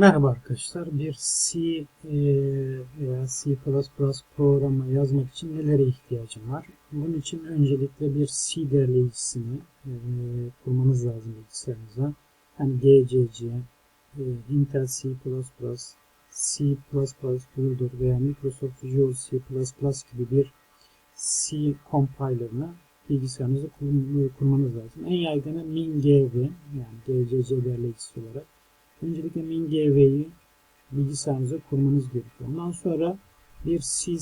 Merhaba arkadaşlar. Bir C e, veya C++ programı yazmak için nelere ihtiyacım var? Bunun için öncelikle bir C derleyicisini e, kurmanız lazım bilgisayarınıza. Hani GCC, e, Intel C++, C++ Builder veya Microsoft Visual C++ gibi bir C compiler'ını bilgisayarınıza kurmanız lazım. En yaygını MinGV yani GCC derleyicisi olarak Öncelikle MinGV'yi bilgisayarınıza kurmanız gerekiyor. Ondan sonra bir C,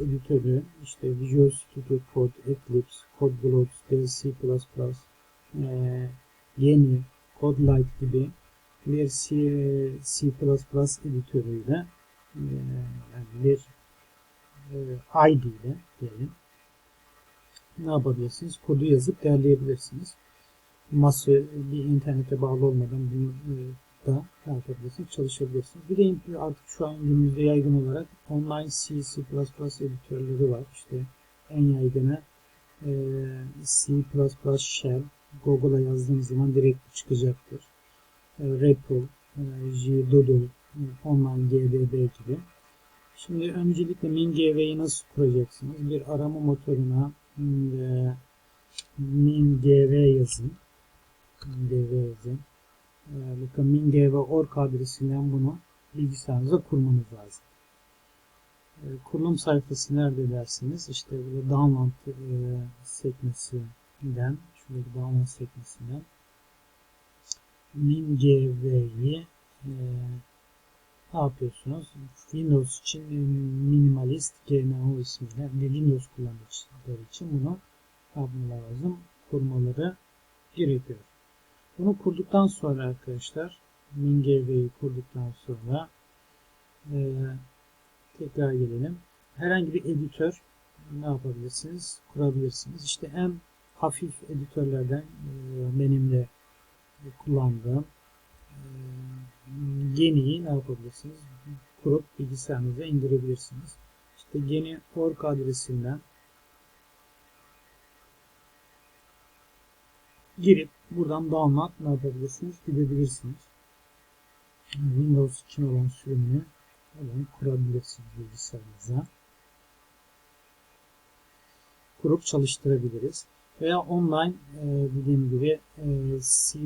editörü, işte Visual Studio Code, Eclipse, CodeBlocks, C++, e, yeni, CodeLight gibi bir C, C++ editörüyle e, yani bir e, ID ile diyelim ne yapabilirsiniz? Kodu yazıp derleyebilirsiniz masa bir internete bağlı olmadan bunu e, da yapabilirsiniz? Çalışabilirsiniz. Bir de artık şu an günümüzde yaygın olarak online C, C++ editörleri var. İşte en yaygını e, C++ Shell. Google'a yazdığınız zaman direkt çıkacaktır. E, REPL, e, Doodle, Online GDB gibi. Şimdi öncelikle MinGV'yi nasıl kuracaksınız? Bir arama motoruna MinGV yazın. Ee, bakın MinGV.org adresinden bunu bilgisayarınıza kurmanız lazım. Ee, kurulum sayfası nerede dersiniz? İşte burada download e, sekmesinden şuradaki download sekmesinden MinGV'yi e, ne yapıyorsunuz? Windows için minimalist GNU ismiyle Windows kullanıcıları için bunu yapmaları lazım. Kurmaları gerekiyor. Bunu kurduktan sonra arkadaşlar MinGV'yi kurduktan sonra e, tekrar gelelim. Herhangi bir editör ne yapabilirsiniz? Kurabilirsiniz. İşte en hafif editörlerden e, benim de kullandığım e, Geni'yi ne yapabilirsiniz? Kurup bilgisayarınıza indirebilirsiniz. İşte Geni org adresinden girip buradan download ne yapabilirsiniz? Gidebilirsiniz. Windows için olan sürümünü hemen kurabilirsiniz bilgisayarınıza. Kurup çalıştırabiliriz. Veya online e, dediğim gibi e, C++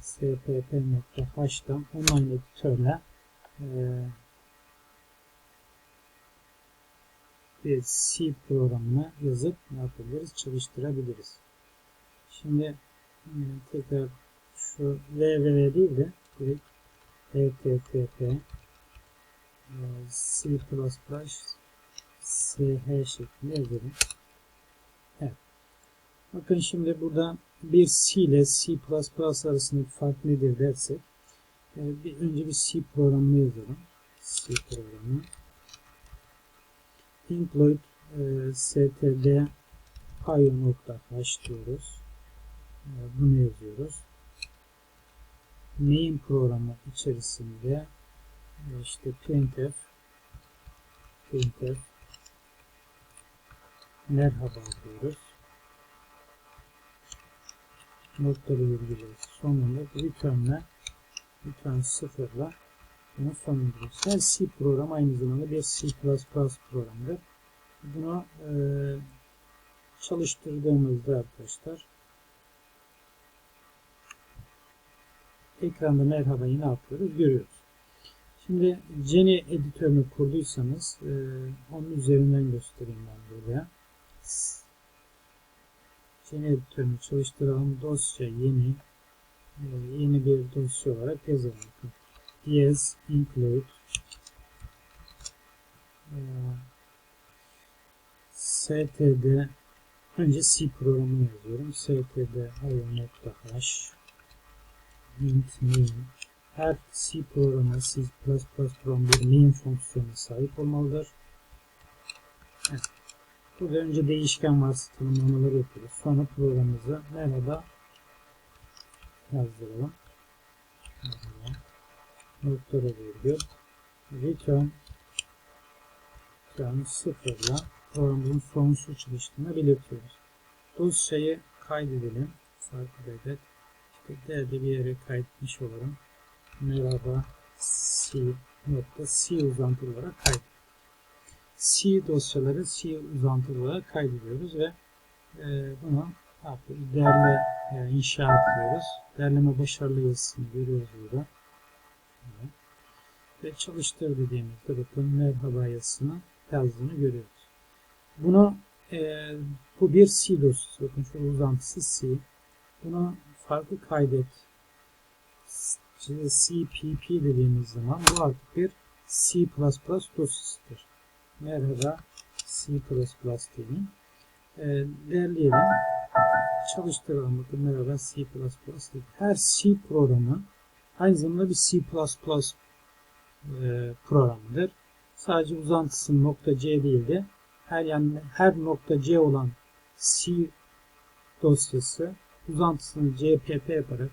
spp.h'dan online editörle e, bir C programını yazıp ne yapabiliriz? Çalıştırabiliriz. Şimdi e, tekrar şu www değil de direkt http e, c++ sh şeklinde yazalım. Evet. Bakın şimdi burada bir C ile C++ arasındaki fark nedir dersek e, bir önce bir C programını yazalım. C programı include std io.h diyoruz. Ee, bunu yazıyoruz. Main programı içerisinde e, işte printf printf merhaba diyoruz. Noktalı virgülü sonunda return'le return sıfırla bunu sonlandırıyoruz. C programı aynı zamanda bir C++ programıdır. Bunu e, çalıştırdığımızda arkadaşlar ekranda merhabayı ne yapıyoruz? Görüyoruz. Şimdi Jenny editörünü kurduysanız e, onun üzerinden göstereyim ben buraya. Jenny editörünü çalıştıralım. Dosya yeni e, yeni bir dosya olarak yazalım. Yes include e, std önce C programını yazıyorum. std io.h int main her C programı C++ program bir main fonksiyonuna sahip olmalıdır. Evet. Burada önce değişken varsa tanımlamaları yapıyoruz. Sonra programımızı merhaba yazdıralım. Merhaba. Noktada virgül. Return return sıfırla programımızın sonsuz çalıştığını belirtiyoruz. Dosyayı kaydedelim. Farklı devlet Tekrar bir yere kaydetmiş olurum. merhaba C nokta C uzantılı olarak kaydet. C dosyaları C uzantılı olarak kaydediyoruz ve e, bunu yapıyoruz? Derle e, inşa ediyoruz. Derleme başarılı yazısını görüyoruz burada. Evet. Ve çalıştır dediğimizde bakın merhaba yazısını yazdığını görüyoruz. Bunu e, bu bir C dosyası. Bakın şu uzantısı C. Bunu farklı kaydet CPP dediğimiz zaman bu artık bir C++ dosyasıdır. Merhaba C++ diyelim. E, derleyelim. Çalıştıralım. Bakın merhaba C++ dedik. Her C programı aynı zamanda bir C++ e, programıdır. Sadece uzantısı nokta .c değil de her yani her nokta .c olan C dosyası uzantısını CPP yaparak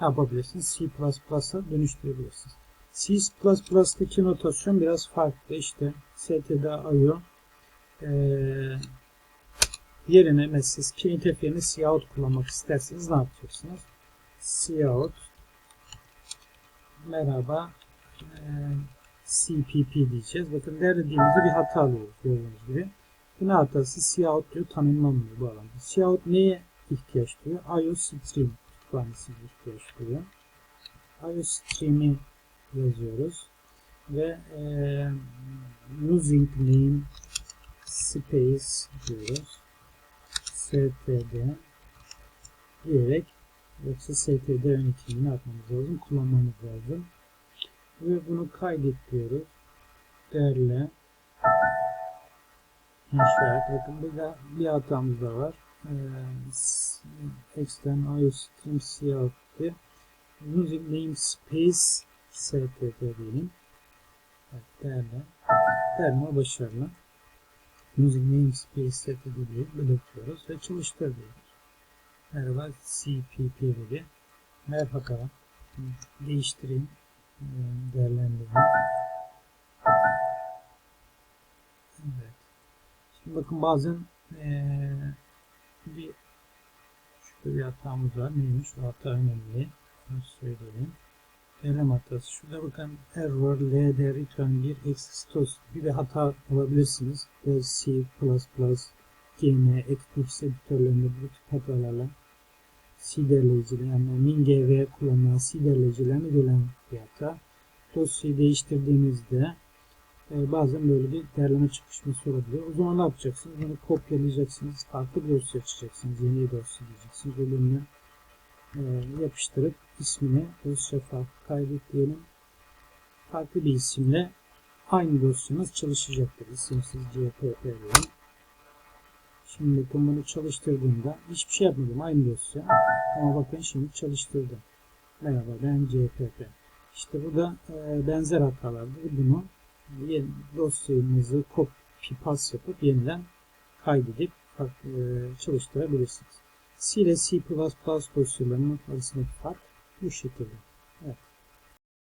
yapabilirsiniz. C++'a dönüştürebilirsiniz. C++'daki notasyon biraz farklı. İşte std.io e, yerine mesela printf yerine cout kullanmak isterseniz ne yapacaksınız? cout merhaba e, cpp diyeceğiz. Bakın derlediğimizde bir hata alıyoruz gördüğünüz gibi. Bu ne hatası? cout diyor tanımlanmıyor bu alanda. cout neye ihtiyaç duyuyor? IO stream kütüphanesine ihtiyaç duyuyor. IO stream'i yazıyoruz ve e, using name space diyoruz. std diyerek yoksa std yönetimini yapmamız lazım, kullanmamız lazım. Ve bunu kaydet diyoruz. Derle inşaat. Bakın burada bir hatamız da var. Ee, extern IO stream cout diye using namespace std diyelim. Evet, derle. Derme başarılı. Using namespace std diye belirtiyoruz ve çalıştır diyoruz. Merhaba cpp dedi. Merhaba. Değiştireyim. Ee, Değerlendireyim. Evet. Şimdi bakın bazen ee, bir şurada bir hatamız var. Neymiş? O hata önemli. Bunu söyleyelim. Elem hatası. Şurada bakın error ld return 1 existos bir hata alabilirsiniz. C++, gm, Eclipse editörlerinde bu tip hatalarla C derleyicileri yani MinGV kullanılan C derleyicilerine gelen bir hata. Dosyayı değiştirdiğinizde e, bazen böyle bir derleme çıkışması olabiliyor. O zaman ne yapacaksınız? Bunu kopyalayacaksınız. Farklı bir dosya açacaksınız. Yeni bir dosya diyeceksiniz. Bölümünü e, yapıştırıp ismini dosya farklı kaydet diyelim. Farklı bir isimle aynı dosyanız çalışacaktır. İsimsiz cpp diyelim. Şimdi bakın bunu çalıştırdığımda hiçbir şey yapmadım. Aynı dosya. Ama bakın şimdi çalıştırdım. Merhaba ben cpp. İşte bu da e, benzer hatalardır. Bunu yeni dosyamızı copy paste yapıp yeniden kaydedip e, çalıştırabilirsiniz. C ile C++ dosyalarının arasındaki fark bu şekilde.